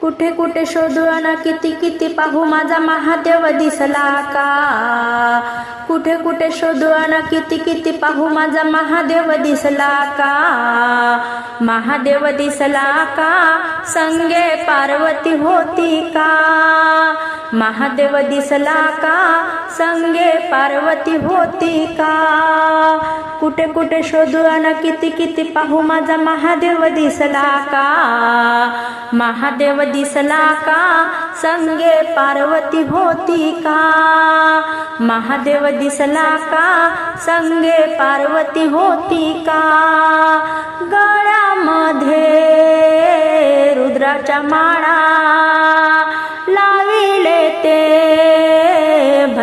कुठे कुठे शोधू ना किती किती पाहू माझा महादेव दिसला का? कुठे कुठे शोधू ना किती किती पाहू माझा महादेव दिसला का? महादेव दिसला का? संगे पार्वती होती का? महादेव दिसला का? संगे पार्वती होती का? कुठे कुठे शोधू अन किती किती पाहू माझा महादेव दिसला का? महादेव दिसला का? संगे पार्वती होती का? महादेव दिसला का? संगे पार्वती होती का? गळ्यामध्ये रुद्राच्या माळा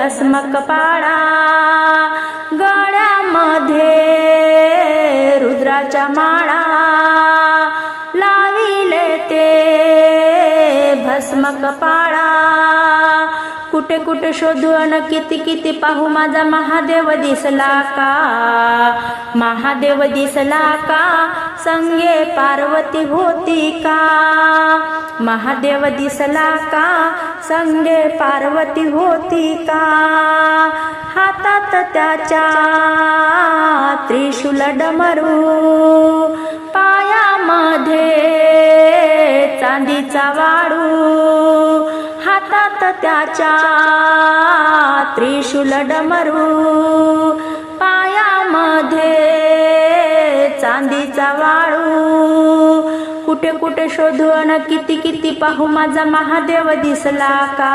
भस्मकपाळा गळ्यामध्ये रुद्राच्या माळा लाविले ते भस्मकपाळा कुठे कुठे शोधू अन किती किती पाहू माझा महादेव दिसला का? महादेव दिसला का? संगे पार्वती होती का? महादेव दिसला का? संगे पार्वती होती का? हातात त्याच्या त्रिशूल डमरू पायामध्ये चांदीचा वाळू हातात त्याच्या त्रिशूल डमरू. पायामध्ये चांदीचा वाळू. कुठे कुठे शोधू अन किती किती पाहू माझा महादेव दिसला का?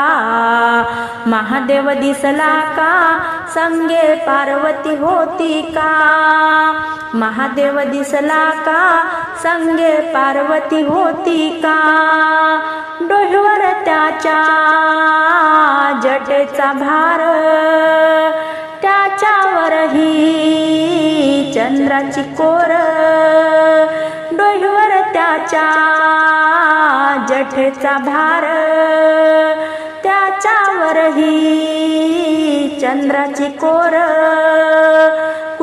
महादेव दिसला का? संगे पार्वती होती का? महादेव दिसला का? संगे पार्वती होती का? डोहवर त्याच्या जटेचा भार त्याच्यावरही चंद्राची कोर डोईवर त्याच्या जठेचा भार त्याच्यावरही चंद्राची कोर.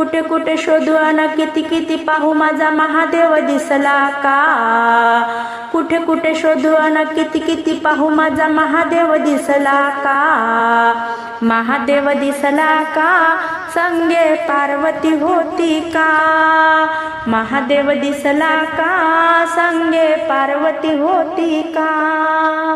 कुठे कुठे शोधू अन किती किती पाहू माझा महादेव दिसला का? कुठे कुठे शोधू अन किती किती पाहू माझा महादेव दिसला का? महादेव दिसला का? संगे पार्वती होती का? महादेव दिसला का? संगे पार्वती होती का?